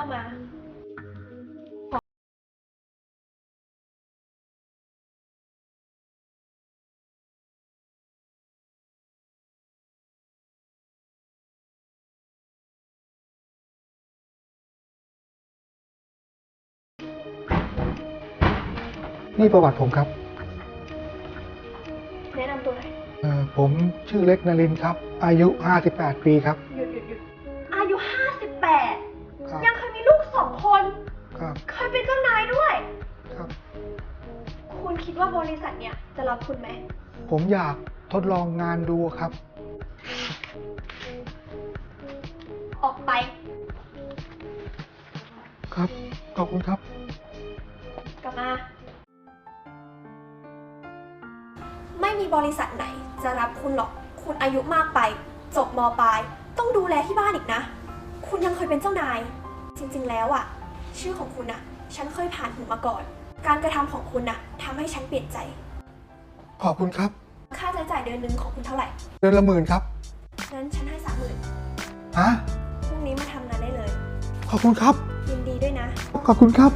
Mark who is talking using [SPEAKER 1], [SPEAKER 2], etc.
[SPEAKER 1] ามา
[SPEAKER 2] นี่ประวัติผมครับ
[SPEAKER 1] แนะนำตัวหน่อย
[SPEAKER 2] เอ่อผมชื่อเล็กนรินทร์ครับ อายุ 58 ปีครับ
[SPEAKER 1] หยุดหยุดหยุดอายุห้าสิบแปด
[SPEAKER 2] ครับ
[SPEAKER 1] ยังเคยมีลูกสองคน
[SPEAKER 2] ครับ
[SPEAKER 1] เคยเป็นเจ้านายด้วย
[SPEAKER 2] ครับ
[SPEAKER 1] คุณคิดว่าบริษัทเนี่ยจะรับคุณไหม
[SPEAKER 2] ผมอยากทดลองงานดูครับ
[SPEAKER 1] ออกไป
[SPEAKER 2] ครับ ขอบคุณครับ
[SPEAKER 1] กลับมา ไม่มีบริษัทไหนจะรับคุณหรอก คุณอายุมากไป จบมปลาย ต้องดูแลที่บ้านอีกนะ คุณยังเคยเป็นเจ้านาย จริงๆแล้วอะชื่อของคุณอะฉันเคยผ่านหูมาก่อน การกระทำของคุณอะทำให้ฉันเปลี่ยนใจ
[SPEAKER 2] ขอบคุณครับ
[SPEAKER 1] ค่าใช้จ่ายเดือนหนึ่งของคุณเท่าไหร่
[SPEAKER 2] เดือนละหมื่นครับ
[SPEAKER 1] งั้นฉันให้สามหมื่น
[SPEAKER 2] ฮะ
[SPEAKER 1] พรุ่งนี้มาทำงานได้เลย
[SPEAKER 2] ขอบคุณครับ
[SPEAKER 1] ยินดีด้วยนะ
[SPEAKER 2] ขอบคุณครับ